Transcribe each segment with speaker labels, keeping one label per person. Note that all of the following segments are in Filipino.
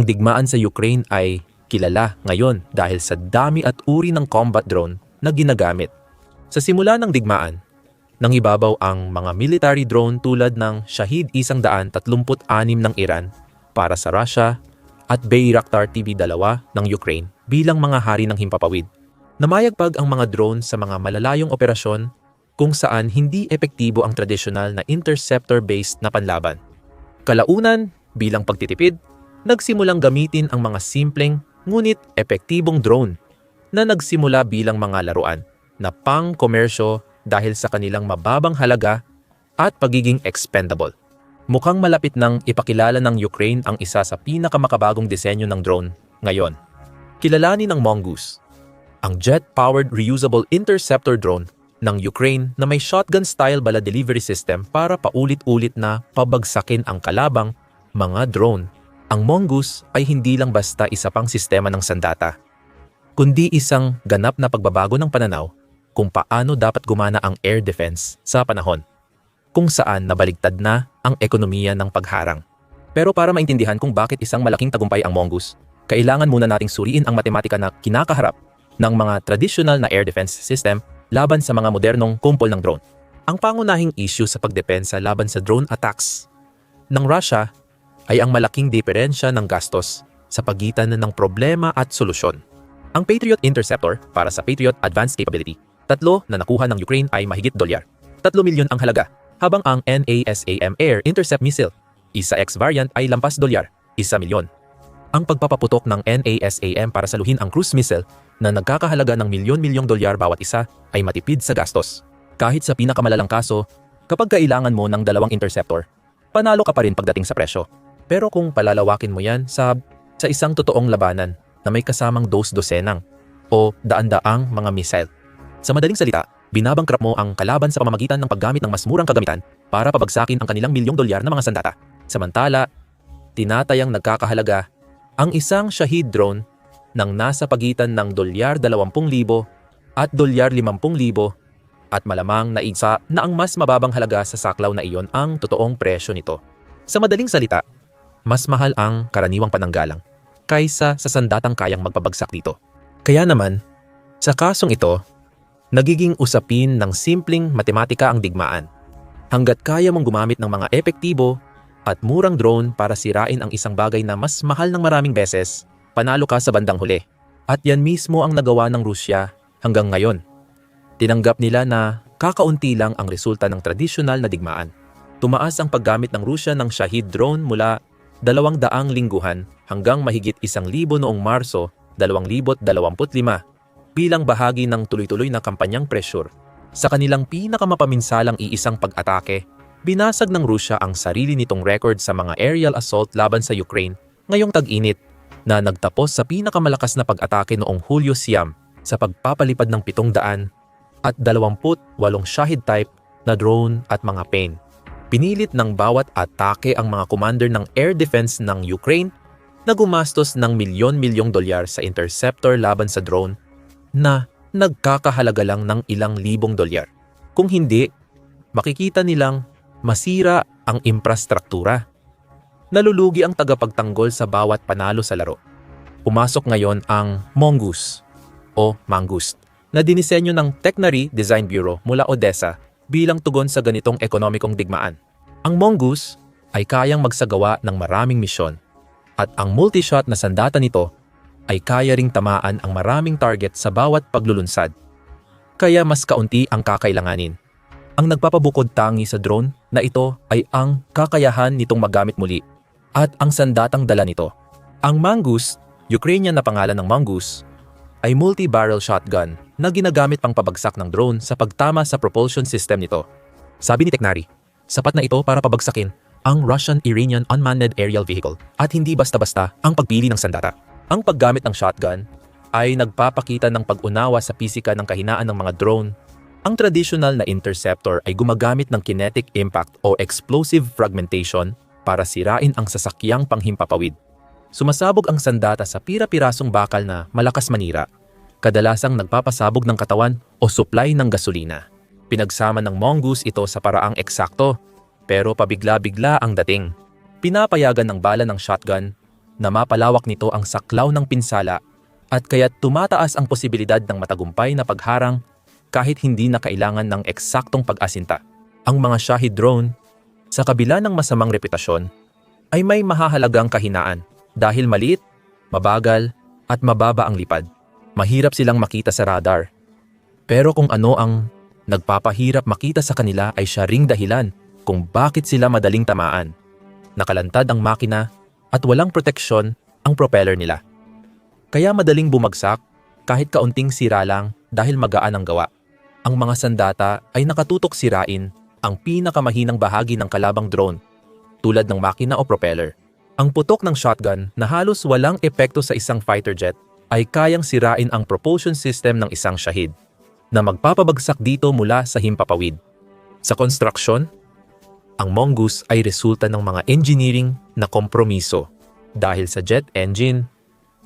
Speaker 1: Ang digmaan sa Ukraine ay kilala ngayon dahil sa dami at uri ng combat drone na ginagamit. Sa simula ng digmaan, nangibabaw ang mga military drone tulad ng Shahid 136 ng Iran para sa Russia at Bayraktar TB-2 ng Ukraine bilang mga hari ng himpapawid. Namayagpag ang mga drone sa mga malalayong operasyon kung saan hindi epektibo ang tradisyonal na interceptor-based na panlaban. Kalaunan, bilang pagtitipid, nagsimulang gamitin ang mga simpleng ngunit epektibong drone na nagsimula bilang mga laruan na pang-komersyo dahil sa kanilang mababang halaga at pagiging expendable. Mukhang malapit nang ipakilala ng Ukraine ang isa sa pinakamakabagong disenyo ng drone ngayon. Kilalanin ng Mongoose, ang jet-powered reusable interceptor drone ng Ukraine na may shotgun-style bala delivery system para paulit-ulit na pabagsakin ang kalabang mga drone. Ang Mongoose ay hindi lang basta isa pang sistema ng sandata, kundi isang ganap na pagbabago ng pananaw kung paano dapat gumana ang air defense sa panahon, kung saan nabaligtad na ang ekonomiya ng pagharang. Pero para maintindihan kung bakit isang malaking tagumpay ang Mongoose, kailangan muna nating suriin ang matematika na kinakaharap ng mga traditional na air defense system laban sa mga modernong kumpol ng drone. Ang pangunahing issue sa pagdepensa laban sa drone attacks ng Russia ay ang malaking diferensya ng gastos sa pagitan ng problema at solusyon. Ang Patriot Interceptor para sa Patriot Advanced Capability, tatlo na nakuha ng Ukraine ay mahigit dolyar. 3 milyon ang halaga, habang ang NASAM Air Intercept Missile, isa X variant ay lampas dolyar, 1 milyon. Ang pagpapaputok ng NASAM para saluhin ang cruise missile na nagkakahalaga ng milyon-milyong dolyar bawat isa ay matipid sa gastos. Kahit sa pinakamalalang kaso, kapag kailangan mo ng dalawang interceptor, panalo ka pa rin pagdating sa presyo. Pero kung palalawakin mo yan sa, sa isang totoong labanan na may kasamang dos-dosenang o daan-daang mga missile. Sa madaling salita, binabangkrap mo ang kalaban sa pamamagitan ng paggamit ng mas murang kagamitan para pabagsakin ang kanilang milyong dolyar na mga sandata. Samantala, tinatayang nagkakahalaga ang isang Shahid drone ng nasa pagitan ng dolyar 20,000 at dolyar 50,000 at malamang na isa na ang mas mababang halaga sa saklaw na iyon ang totoong presyo nito. Sa madaling salita, mas mahal ang karaniwang pananggalang kaysa sa sandatang kayang magpabagsak dito. Kaya naman, sa kasong ito, nagiging usapin ng simpleng matematika ang digmaan. Hanggat kaya mong gumamit ng mga epektibo at murang drone para sirain ang isang bagay na mas mahal ng maraming beses, panalo ka sa bandang huli. At yan mismo ang nagawa ng Rusya hanggang ngayon. Tinanggap nila na kakaunti lang ang resulta ng tradisyonal na digmaan. Tumaas ang paggamit ng Rusya ng Shahid drone mula dalawang daang lingguhan hanggang mahigit isang libo noong Marso 2025 bilang bahagi ng tuloy-tuloy na kampanyang pressure. Sa kanilang pinakamapaminsalang iisang pag-atake binasag ng Rusya ang sarili nitong record sa mga aerial assault laban sa Ukraine ngayong tag-init na nagtapos sa pinakamalakas na pag-atake noong Hulyo siyam sa pagpapalipad ng 700 at 28 Shahid type na drone at mga plane. Pinilit ng bawat atake ang mga commander ng air defense ng Ukraine na gumastos ng milyon-milyong dolyar sa interceptor laban sa drone na nagkakahalaga lang ng ilang libong dolyar. Kung hindi, makikita nilang masira ang infrastruktura. Nalulugi ang tagapagtanggol sa bawat panalo sa laro. Pumasok ngayon ang Mongoose o Mangust na dinisenyo ng Technary Design Bureau mula Odessa bilang tugon sa ganitong ekonomikong digmaan. Ang Mongoose ay kayang magsagawa ng maraming misyon at ang multi-shot na sandata nito ay kaya ring tamaan ang maraming target sa bawat paglulunsad. Kaya mas kaunti ang kakailanganin. Ang nagpapabukod tangi sa drone na ito ay ang kakayahan nitong magamit muli at ang sandatang dala nito. Ang Mongoose, Ukrainian na pangalan ng Mongoose, ay multi-barrel shotgun na ginagamit pang pabagsak ng drone sa pagtama sa propulsion system nito. Sabi ni Teknari, sapat na ito para pabagsakin ang Russian-Iranian Unmanned Aerial Vehicle at hindi basta-basta ang pagpili ng sandata. Ang paggamit ng shotgun ay nagpapakita ng pag-unawa sa pisika ng kahinaan ng mga drone ang traditional na interceptor ay gumagamit ng kinetic impact o explosive fragmentation para sirain ang sasakyang panghimpapawid. Sumasabog ang sandata sa pira-pirasong bakal na malakas manira, kadalasang nagpapasabog ng katawan o supply ng gasolina. Pinagsama ng mongoose ito sa paraang eksakto, pero pabigla-bigla ang dating. Pinapayagan ng bala ng shotgun na mapalawak nito ang saklaw ng pinsala at kaya't tumataas ang posibilidad ng matagumpay na pagharang kahit hindi na kailangan ng eksaktong pag-asinta. Ang mga Shahid drone, sa kabila ng masamang reputasyon, ay may mahahalagang kahinaan dahil maliit, mabagal, at mababa ang lipad. Mahirap silang makita sa radar. Pero kung ano ang nagpapahirap makita sa kanila ay siya ring dahilan kung bakit sila madaling tamaan. Nakalantad ang makina at walang proteksyon ang propeller nila. Kaya madaling bumagsak kahit kaunting sira lang dahil magaan ang gawa. Ang mga sandata ay nakatutok sirain ang pinakamahinang bahagi ng kalabang drone tulad ng makina o propeller. Ang putok ng shotgun na halos walang epekto sa isang fighter jet ay kayang sirain ang propulsion system ng isang Shahid na magpapabagsak dito mula sa himpapawid. Sa construction, ang Mongoose ay resulta ng mga engineering na kompromiso. Dahil sa jet engine,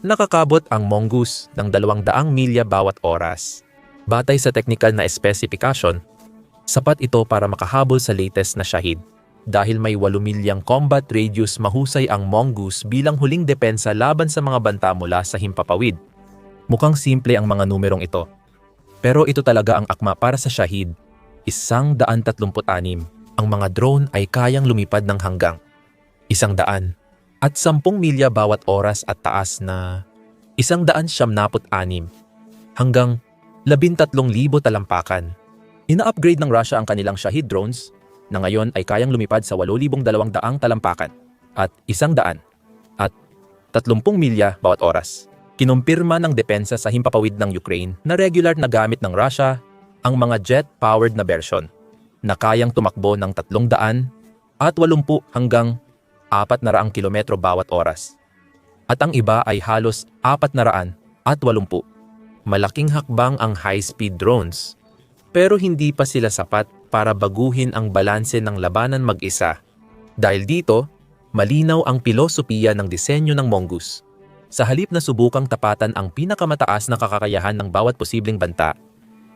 Speaker 1: nakakabot ang Mongoose ng 200 milya bawat oras. Batay sa technical na especification, sapat ito para makahabol sa latest na Shahid. Dahil may 8 milyang combat radius mahusay ang Mongoose bilang huling depensa laban sa mga banta mula sa himpapawid. Mukhang simple ang mga numerong ito. Pero ito talaga ang akma para sa Shahid. Isang daan tatlumput-anim. Ang mga drone ay kayang lumipad ng hanggang isang daan at sampung milya bawat oras at taas na isang daan siyamnaput anim hanggang labintatlong libo talampakan. Ina-upgrade ng Russia ang kanilang Shahid drones na ngayon ay kayang lumipad sa 8,200 talampakan at isang daan at 30 milya bawat oras. Kinumpirma ng depensa sa himpapawid ng Ukraine na regular na gamit ng Russia ang mga jet-powered na version na kayang tumakbo ng 300 at 80 hanggang 400 kilometro bawat oras. At ang iba ay halos 400 at 80. Malaking hakbang ang high-speed drones pero hindi pa sila sapat para baguhin ang balanse ng labanan mag-isa. Dahil dito, malinaw ang pilosopiya ng disenyo ng Mongoose. Sa halip na subukang tapatan ang pinakamataas na kakakayahan ng bawat posibleng banta,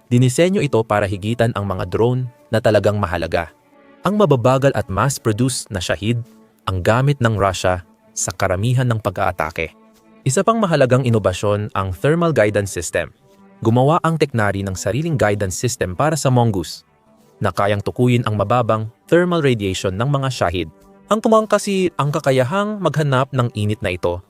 Speaker 1: dinisenyo ito para higitan ang mga drone na talagang mahalaga. Ang mababagal at mass-produced na Shahid ang gamit ng Russia sa karamihan ng pag-aatake. Isa pang mahalagang inobasyon ang thermal guidance system. Gumawa ang teknari ng sariling guidance system para sa Mongoose na kayang tukuyin ang mababang thermal radiation ng mga Shahid. Ang tumang kasi ang kakayahang maghanap ng init na ito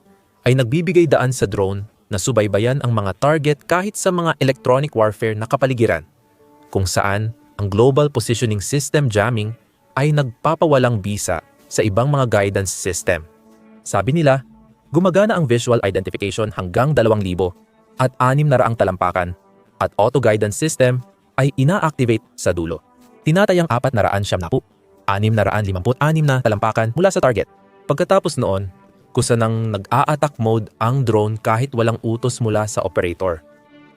Speaker 1: ay nagbibigay daan sa drone na subaybayan ang mga target kahit sa mga electronic warfare na kapaligiran, kung saan ang Global Positioning System jamming ay nagpapawalang bisa sa ibang mga guidance system. Sabi nila, gumagana ang visual identification hanggang 2,000 at 600 talampakan at auto-guidance system ay ina-activate sa dulo. Tinatayang 400 siyam na po, 656 na talampakan mula sa target. Pagkatapos noon, kusa nang nag-a-attack mode ang drone kahit walang utos mula sa operator.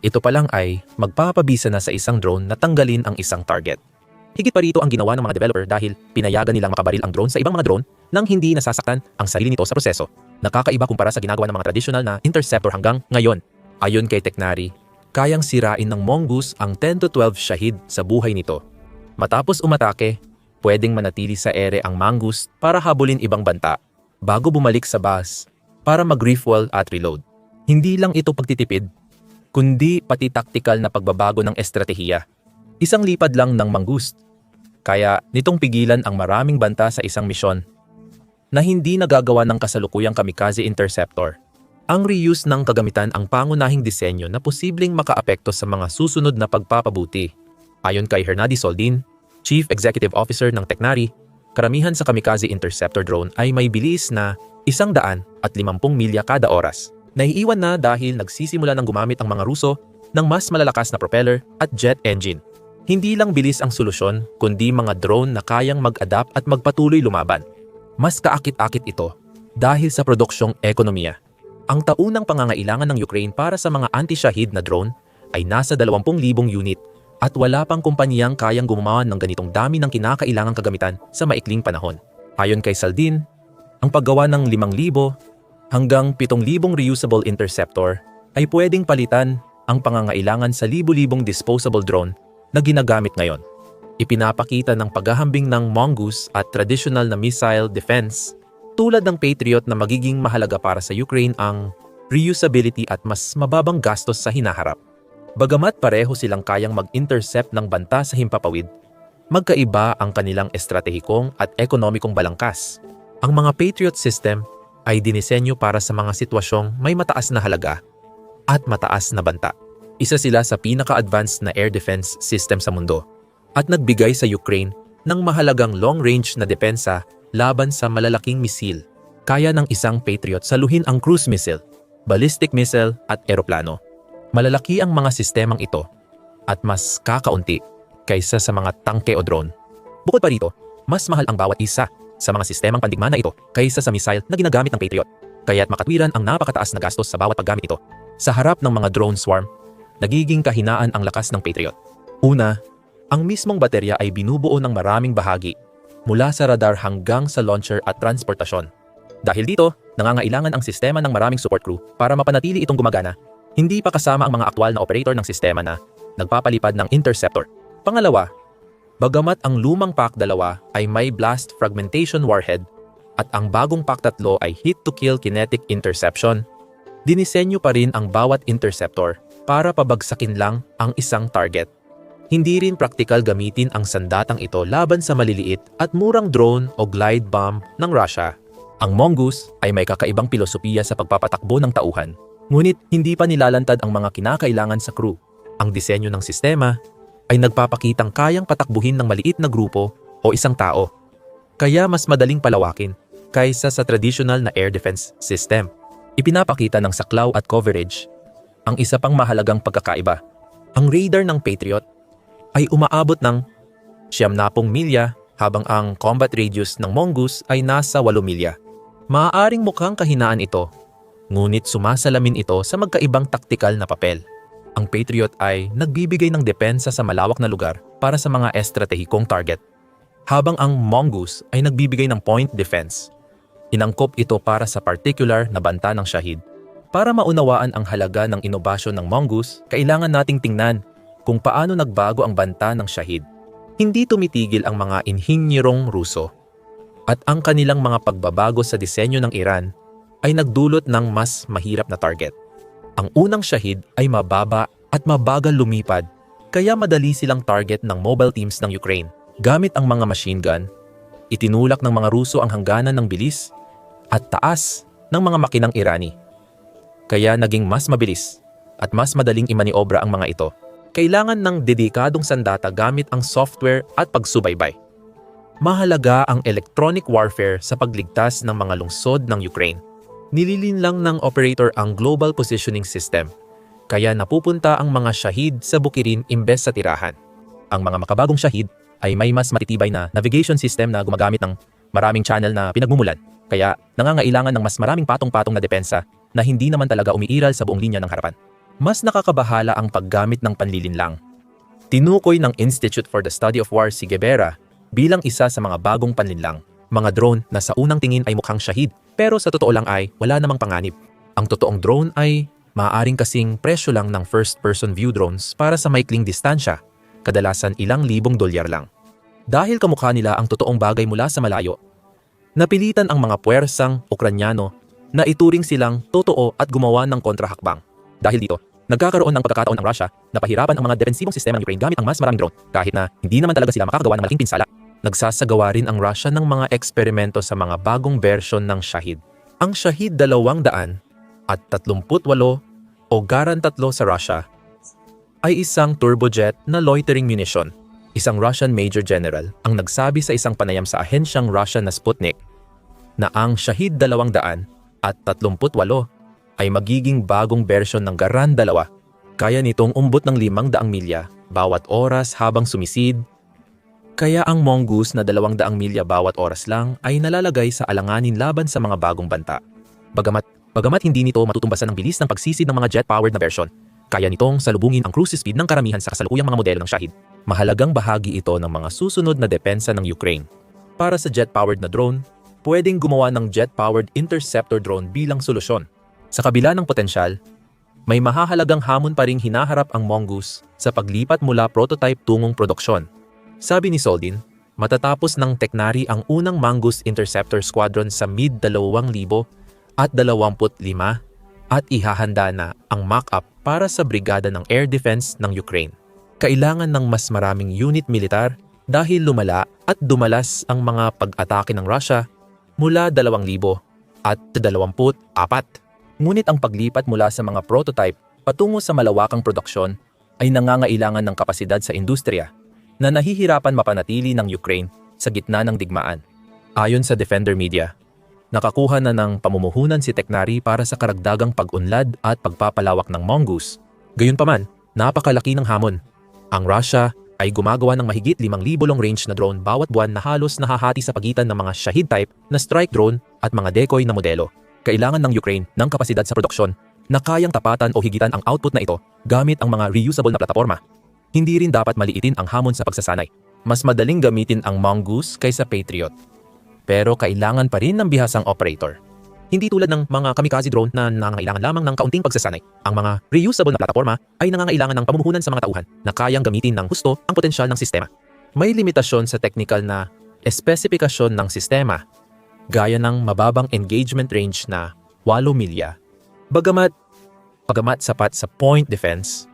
Speaker 1: Ito pa lang ay magpapabisa na sa isang drone na tanggalin ang isang target. Higit pa rito ang ginawa ng mga developer dahil pinayagan nilang makabaril ang drone sa ibang mga drone nang hindi nasasaktan ang sarili nito sa proseso. Nakakaiba kumpara sa ginagawa ng mga traditional na interceptor hanggang ngayon. Ayon kay Teknari, kayang sirain ng Mongoose ang 10 to 12 Shahid sa buhay nito. Matapos umatake, pwedeng manatili sa ere ang Mongoose para habulin ibang banta bago bumalik sa bus para mag-refuel at reload. Hindi lang ito pagtitipid, kundi pati taktikal na pagbabago ng estratehiya. Isang lipad lang ng mangust. Kaya nitong pigilan ang maraming banta sa isang misyon na hindi nagagawa ng kasalukuyang kamikaze interceptor. Ang reuse ng kagamitan ang pangunahing disenyo na posibleng makaapekto sa mga susunod na pagpapabuti. Ayon kay Hernady Soldin, Chief Executive Officer ng Teknari, karamihan sa kamikaze interceptor drone ay may bilis na isang daan at limampung milya kada oras. Naiiwan na dahil nagsisimula ng gumamit ang mga Ruso ng mas malalakas na propeller at jet engine. Hindi lang bilis ang solusyon, kundi mga drone na kayang mag-adapt at magpatuloy lumaban. Mas kaakit-akit ito dahil sa produksyong ekonomiya. Ang taunang pangangailangan ng Ukraine para sa mga anti-Shahid na drone ay nasa 20,000 unit at wala pang kumpanyang kayang gumawa ng ganitong dami ng kinakailangang kagamitan sa maikling panahon. Ayon kay Saldin, ang paggawa ng 5,000 hanggang 7,000 reusable interceptor ay pwedeng palitan ang pangangailangan sa libu-libong disposable drone na ginagamit ngayon. Ipinapakita ng paghahambing ng Mongoose at traditional na missile defense Tulad ng Patriot na magiging mahalaga para sa Ukraine ang reusability at mas mababang gastos sa hinaharap. Bagamat pareho silang kayang mag-intercept ng banta sa himpapawid, magkaiba ang kanilang estratehikong at ekonomikong balangkas. Ang mga Patriot system ay dinisenyo para sa mga sitwasyong may mataas na halaga at mataas na banta. Isa sila sa pinaka-advanced na air defense system sa mundo at nagbigay sa Ukraine ng mahalagang long-range na depensa laban sa malalaking misil. Kaya ng isang Patriot saluhin ang cruise missile, ballistic missile at eroplano. Malalaki ang mga sistemang ito at mas kakaunti kaysa sa mga tangke o drone. Bukod pa rito, mas mahal ang bawat isa sa mga sistemang pandigma na ito kaysa sa missile na ginagamit ng Patriot. Kaya't makatwiran ang napakataas na gastos sa bawat paggamit ito. Sa harap ng mga drone swarm, nagiging kahinaan ang lakas ng Patriot. Una, ang mismong baterya ay binubuo ng maraming bahagi mula sa radar hanggang sa launcher at transportasyon. Dahil dito, nangangailangan ang sistema ng maraming support crew para mapanatili itong gumagana. Hindi pa kasama ang mga aktwal na operator ng sistema na nagpapalipad ng interceptor. Pangalawa, bagamat ang lumang PAC-2 ay may blast fragmentation warhead at ang bagong PAC-3 ay hit-to-kill kinetic interception, dinisenyo pa rin ang bawat interceptor para pabagsakin lang ang isang target. Hindi rin praktikal gamitin ang sandatang ito laban sa maliliit at murang drone o glide bomb ng Russia. Ang Mongoose ay may kakaibang pilosopiya sa pagpapatakbo ng tauhan, ngunit hindi pa nilalantad ang mga kinakailangan sa crew. Ang disenyo ng sistema ay nagpapakitang kayang patakbuhin ng maliit na grupo o isang tao. Kaya mas madaling palawakin kaysa sa traditional na air defense system. Ipinapakita ng saklaw at coverage ang isa pang mahalagang pagkakaiba. Ang radar ng Patriot ay umaabot ng siyam na pong milya habang ang combat radius ng Mongoose ay nasa 8 milya. Maaaring mukhang kahinaan ito, ngunit sumasalamin ito sa magkaibang taktikal na papel. Ang Patriot ay nagbibigay ng depensa sa malawak na lugar para sa mga estratehikong target, habang ang Mongoose ay nagbibigay ng point defense. Inangkop ito para sa particular na banta ng Shahid. Para maunawaan ang halaga ng inobasyon ng Mongoose, kailangan nating tingnan kung paano nagbago ang banta ng Shahid. Hindi tumitigil ang mga inhinyerong Ruso at ang kanilang mga pagbabago sa disenyo ng Iran ay nagdulot ng mas mahirap na target. Ang unang Shahid ay mababa at mabagal lumipad kaya madali silang target ng mobile teams ng Ukraine. Gamit ang mga machine gun, itinulak ng mga Ruso ang hangganan ng bilis at taas ng mga makinang Irani. Kaya naging mas mabilis at mas madaling imaniobra ang mga ito. Kailangan ng dedikadong sandata gamit ang software at pagsubaybay mahalaga ang electronic warfare sa pagligtas ng mga lungsod ng Ukraine. Nililin lang ng operator ang Global Positioning System, kaya napupunta ang mga shahid sa bukirin imbes sa tirahan. Ang mga makabagong shahid ay may mas matitibay na navigation system na gumagamit ng maraming channel na pinagmumulan, kaya nangangailangan ng mas maraming patong-patong na depensa na hindi naman talaga umiiral sa buong linya ng harapan. Mas nakakabahala ang paggamit ng panlilinlang. Tinukoy ng Institute for the Study of War si Gebera bilang isa sa mga bagong panlinlang. Mga drone na sa unang tingin ay mukhang shahid, pero sa totoo lang ay wala namang panganib. Ang totoong drone ay maaaring kasing presyo lang ng first-person view drones para sa maikling distansya, kadalasan ilang libong dolyar lang. Dahil kamukha nila ang totoong bagay mula sa malayo, napilitan ang mga puwersang Ukranyano na ituring silang totoo at gumawa ng kontrahakbang. Dahil dito, nagkakaroon ng pagkakataon ang Russia na pahirapan ang mga defensibong sistema ng Ukraine gamit ang mas maraming drone kahit na hindi naman talaga sila makakagawa ng malaking pinsala nagsasagawa rin ang Russia ng mga eksperimento sa mga bagong version ng Shahid. Ang Shahid 200 at 38 o Garan 3 sa Russia ay isang turbojet na loitering munition. Isang Russian Major General ang nagsabi sa isang panayam sa ahensyang Russian na Sputnik na ang Shahid 200 at 38 ay magiging bagong version ng Garan 2. Kaya nitong umbot ng 500 milya bawat oras habang sumisid kaya ang mongoose na 200 milya bawat oras lang ay nalalagay sa alanganin laban sa mga bagong banta. Bagamat, bagamat hindi nito matutumbasan ang bilis ng pagsisid ng mga jet-powered na version, kaya nitong salubungin ang cruise speed ng karamihan sa kasalukuyang mga modelo ng Shahid. Mahalagang bahagi ito ng mga susunod na depensa ng Ukraine. Para sa jet-powered na drone, pwedeng gumawa ng jet-powered interceptor drone bilang solusyon. Sa kabila ng potensyal, may mahahalagang hamon pa ring hinaharap ang mongoose sa paglipat mula prototype tungong produksyon. Sabi ni Soldin, matatapos ng Teknari ang unang Mongoose Interceptor Squadron sa mid-2000 at 25 at ihahanda na ang mock-up para sa brigada ng air defense ng Ukraine. Kailangan ng mas maraming unit militar dahil lumala at dumalas ang mga pag-atake ng Russia mula 2,000 at 24. Ngunit ang paglipat mula sa mga prototype patungo sa malawakang produksyon ay nangangailangan ng kapasidad sa industriya na nahihirapan mapanatili ng Ukraine sa gitna ng digmaan. Ayon sa Defender Media, nakakuha na ng pamumuhunan si Teknari para sa karagdagang pag-unlad at pagpapalawak ng Mongoose. Gayunpaman, napakalaki ng hamon. Ang Russia ay gumagawa ng mahigit 5,000 long range na drone bawat buwan na halos nahahati sa pagitan ng mga Shahid type na strike drone at mga decoy na modelo. Kailangan ng Ukraine ng kapasidad sa produksyon na kayang tapatan o higitan ang output na ito gamit ang mga reusable na plataforma. Hindi rin dapat maliitin ang hamon sa pagsasanay. Mas madaling gamitin ang Mongoose kaysa Patriot. Pero kailangan pa rin ng bihasang operator. Hindi tulad ng mga kamikaze drone na nangangailangan lamang ng kaunting pagsasanay. Ang mga reusable na plataforma ay nangangailangan ng pamumuhunan sa mga tauhan na kayang gamitin ng husto ang potensyal ng sistema. May limitasyon sa technical na espesifikasyon ng sistema, gaya ng mababang engagement range na 8 milya. Bagamat, bagamat sapat sa point defense,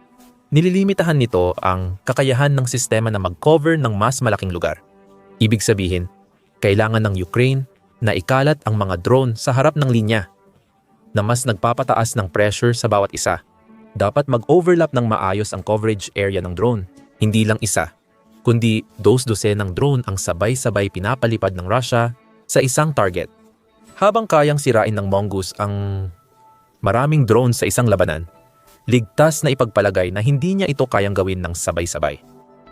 Speaker 1: nililimitahan nito ang kakayahan ng sistema na mag-cover ng mas malaking lugar. Ibig sabihin, kailangan ng Ukraine na ikalat ang mga drone sa harap ng linya na mas nagpapataas ng pressure sa bawat isa. Dapat mag-overlap ng maayos ang coverage area ng drone, hindi lang isa, kundi dos-dose ng drone ang sabay-sabay pinapalipad ng Russia sa isang target. Habang kayang sirain ng Mongoose ang maraming drone sa isang labanan, ligtas na ipagpalagay na hindi niya ito kayang gawin ng sabay-sabay.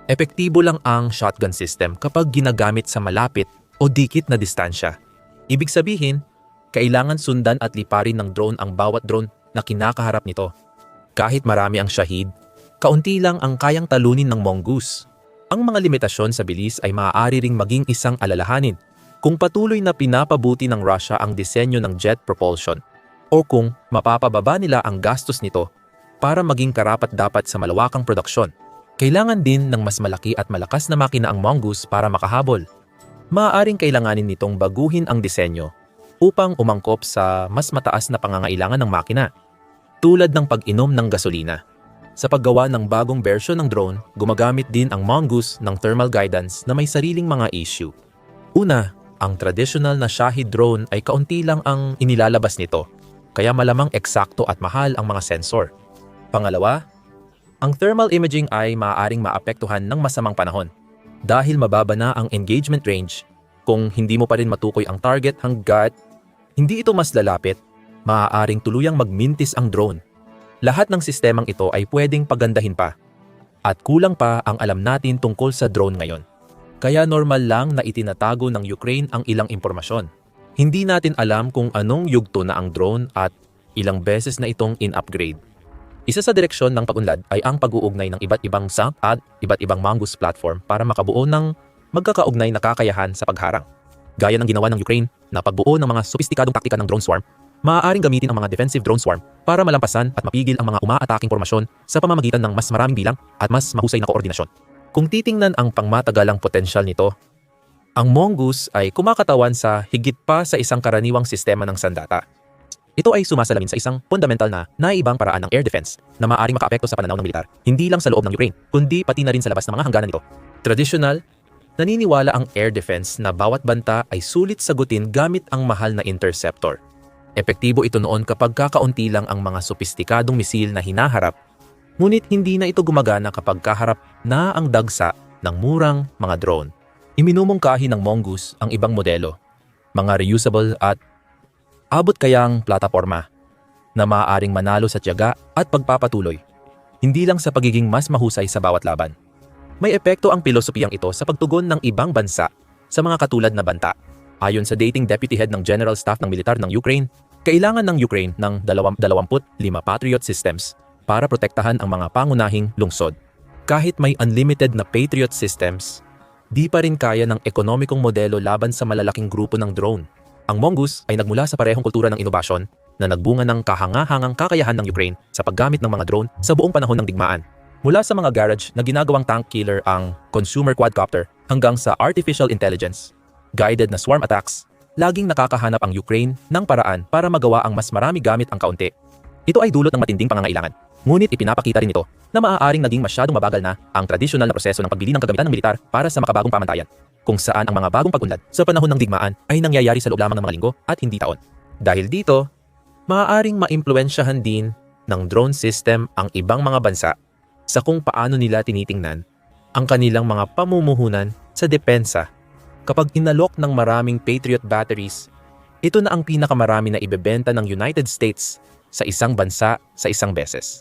Speaker 1: Epektibo lang ang shotgun system kapag ginagamit sa malapit o dikit na distansya. Ibig sabihin, kailangan sundan at liparin ng drone ang bawat drone na kinakaharap nito. Kahit marami ang Shahid, kaunti lang ang kayang talunin ng Mongoose. Ang mga limitasyon sa bilis ay maaari ring maging isang alalahanin kung patuloy na pinapabuti ng Russia ang disenyo ng jet propulsion o kung mapapababa nila ang gastos nito para maging karapat-dapat sa malawakang produksyon. Kailangan din ng mas malaki at malakas na makina ang Mongoose para makahabol maaaring kailanganin nitong baguhin ang disenyo upang umangkop sa mas mataas na pangangailangan ng makina, tulad ng pag-inom ng gasolina. Sa paggawa ng bagong version ng drone, gumagamit din ang Mongoose ng thermal guidance na may sariling mga issue. Una, ang traditional na Shahid drone ay kaunti lang ang inilalabas nito, kaya malamang eksakto at mahal ang mga sensor. Pangalawa, ang thermal imaging ay maaaring maapektuhan ng masamang panahon dahil mababa na ang engagement range, kung hindi mo pa rin matukoy ang target hanggat hindi ito mas lalapit, maaaring tuluyang magmintis ang drone. Lahat ng sistemang ito ay pwedeng pagandahin pa. At kulang pa ang alam natin tungkol sa drone ngayon. Kaya normal lang na itinatago ng Ukraine ang ilang impormasyon. Hindi natin alam kung anong yugto na ang drone at ilang beses na itong in-upgrade. Isa sa direksyon ng pag-unlad ay ang pag-uugnay ng iba't ibang SAP at iba't ibang Mongoose platform para makabuo ng magkakaugnay na kakayahan sa pagharang. Gaya ng ginawa ng Ukraine na pagbuo ng mga sopistikadong taktika ng drone swarm, maaaring gamitin ang mga defensive drone swarm para malampasan at mapigil ang mga umaataking formasyon sa pamamagitan ng mas maraming bilang at mas mahusay na koordinasyon. Kung titingnan ang pangmatagalang potensyal nito, ang Mongoose ay kumakatawan sa higit pa sa isang karaniwang sistema ng sandata ito ay sumasalamin sa isang fundamental na naiibang paraan ng air defense na maaaring makaapekto sa pananaw ng militar, hindi lang sa loob ng Ukraine, kundi pati na rin sa labas ng mga hangganan nito. Traditional, naniniwala ang air defense na bawat banta ay sulit sagutin gamit ang mahal na interceptor. Epektibo ito noon kapag kakaunti lang ang mga sopistikadong misil na hinaharap, ngunit hindi na ito gumagana kapag kaharap na ang dagsa ng murang mga drone. Iminumungkahi ng Mongoose ang ibang modelo, mga reusable at Abot kaya ang plataforma na maaaring manalo sa tiyaga at pagpapatuloy, hindi lang sa pagiging mas mahusay sa bawat laban. May epekto ang pilosopiyang ito sa pagtugon ng ibang bansa sa mga katulad na banta. Ayon sa dating deputy head ng General Staff ng Militar ng Ukraine, kailangan ng Ukraine ng 25 Patriot systems para protektahan ang mga pangunahing lungsod. Kahit may unlimited na Patriot systems, di pa rin kaya ng ekonomikong modelo laban sa malalaking grupo ng drone ang Mongoose ay nagmula sa parehong kultura ng inobasyon na nagbunga ng kahangahangang kakayahan ng Ukraine sa paggamit ng mga drone sa buong panahon ng digmaan. Mula sa mga garage na ginagawang tank killer ang consumer quadcopter hanggang sa artificial intelligence, guided na swarm attacks, laging nakakahanap ang Ukraine ng paraan para magawa ang mas marami gamit ang kaunti. Ito ay dulot ng matinding pangangailangan. Ngunit ipinapakita rin ito na maaaring naging masyadong mabagal na ang tradisyonal na proseso ng pagbili ng kagamitan ng militar para sa makabagong pamantayan, kung saan ang mga bagong pag-unlad sa panahon ng digmaan ay nangyayari sa loob lamang ng mga linggo at hindi taon. Dahil dito, maaaring maimpluwensyahan din ng drone system ang ibang mga bansa sa kung paano nila tinitingnan ang kanilang mga pamumuhunan sa depensa. Kapag inalok ng maraming Patriot batteries, ito na ang pinakamarami na ibebenta ng United States sa isang bansa sa isang beses.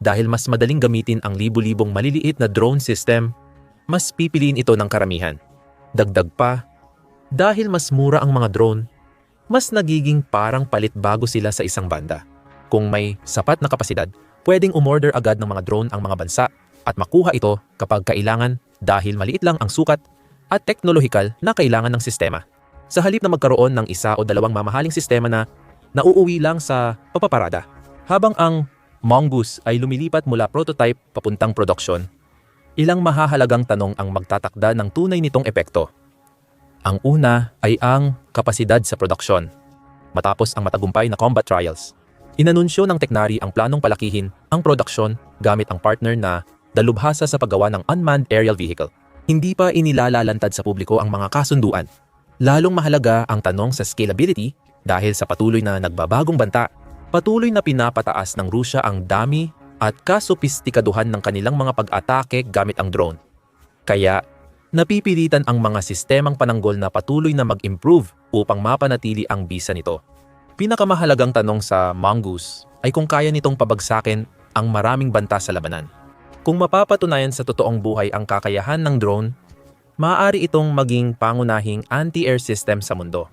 Speaker 1: Dahil mas madaling gamitin ang libu-libong maliliit na drone system, mas pipiliin ito ng karamihan. Dagdag pa, dahil mas mura ang mga drone, mas nagiging parang palit bago sila sa isang banda. Kung may sapat na kapasidad, pwedeng umorder agad ng mga drone ang mga bansa at makuha ito kapag kailangan dahil maliit lang ang sukat at teknolohikal na kailangan ng sistema. Sa halip na magkaroon ng isa o dalawang mamahaling sistema na nauuwi lang sa papaparada. Habang ang Mongoose ay lumilipat mula prototype papuntang production, ilang mahahalagang tanong ang magtatakda ng tunay nitong epekto. Ang una ay ang kapasidad sa produksyon. Matapos ang matagumpay na combat trials, inanunsyo ng Teknari ang planong palakihin ang produksyon gamit ang partner na dalubhasa sa paggawa ng unmanned aerial vehicle. Hindi pa inilalalantad sa publiko ang mga kasunduan. Lalong mahalaga ang tanong sa scalability dahil sa patuloy na nagbabagong banta, patuloy na pinapataas ng Rusya ang dami at kasopistikaduhan ng kanilang mga pag-atake gamit ang drone. Kaya, napipilitan ang mga sistemang pananggol na patuloy na mag-improve upang mapanatili ang bisa nito. Pinakamahalagang tanong sa Mongoose ay kung kaya nitong pabagsakin ang maraming banta sa labanan. Kung mapapatunayan sa totoong buhay ang kakayahan ng drone, maaari itong maging pangunahing anti-air system sa mundo.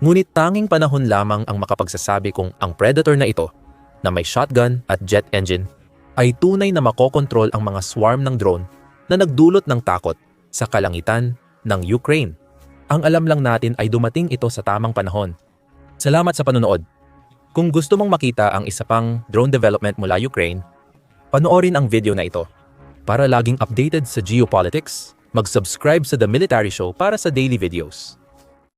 Speaker 1: Ngunit tanging panahon lamang ang makapagsasabi kung ang Predator na ito, na may shotgun at jet engine, ay tunay na makokontrol ang mga swarm ng drone na nagdulot ng takot sa kalangitan ng Ukraine. Ang alam lang natin ay dumating ito sa tamang panahon. Salamat sa panonood. Kung gusto mong makita ang isa pang drone development mula Ukraine, panoorin ang video na ito. Para laging updated sa geopolitics, mag-subscribe sa The Military Show para sa daily videos.